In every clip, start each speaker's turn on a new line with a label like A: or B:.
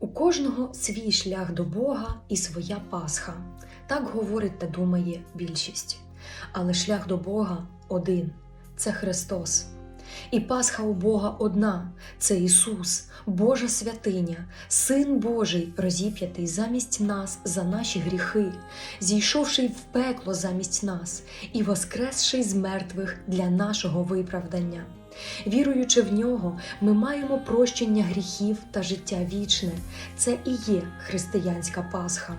A: У кожного свій шлях до Бога і своя Пасха. Так говорить та думає більшість. Але шлях до Бога один це Христос. І Пасха у Бога одна це Ісус, Божа святиня, Син Божий, розіп'ятий замість нас за наші гріхи, зійшовший в пекло замість нас і воскресший з мертвих для нашого виправдання. Віруючи в нього, ми маємо прощення гріхів та життя вічне. Це і є християнська Пасха.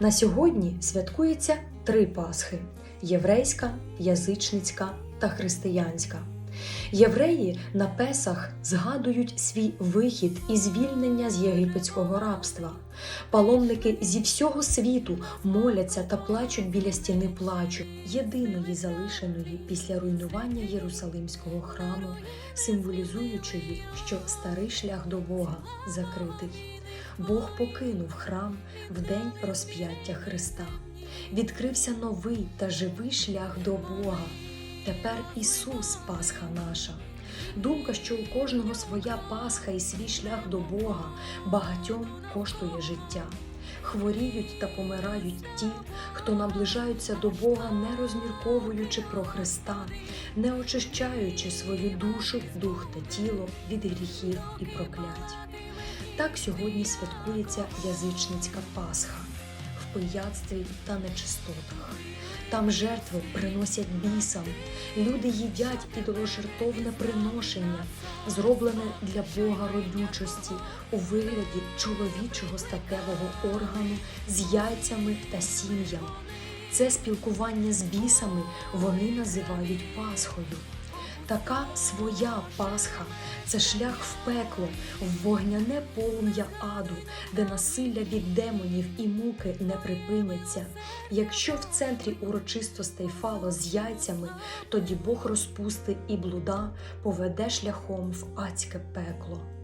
A: На сьогодні святкується три Пасхи: єврейська, язичницька та християнська. Євреї на Песах згадують свій вихід і звільнення з єгипетського рабства. Паломники зі всього світу моляться та плачуть біля стіни плачу, єдиної залишеної після руйнування Єрусалимського храму, символізуючої, що старий шлях до Бога закритий. Бог покинув храм в день розп'яття Христа. Відкрився новий та живий шлях до Бога. Тепер Ісус Пасха наша. Думка, що у кожного своя Пасха і свій шлях до Бога багатьом коштує життя. Хворіють та помирають ті, хто наближаються до Бога, не розмірковуючи про Христа, не очищаючи свою душу, дух та тіло від гріхів і проклять. Так сьогодні святкується язичницька Пасха пияцтві та нечистотах. Там жертви приносять бісам, люди їдять ідоложертовне приношення, зроблене для Бога родючості у вигляді чоловічого статевого органу з яйцями та сім'ям. Це спілкування з бісами вони називають Пасхою. Така своя Пасха це шлях в пекло, в вогняне полум'я аду, де насилля від демонів і муки не припиняться. Якщо в центрі урочистостей фало з яйцями, тоді Бог розпусти і блуда поведе шляхом в адське пекло.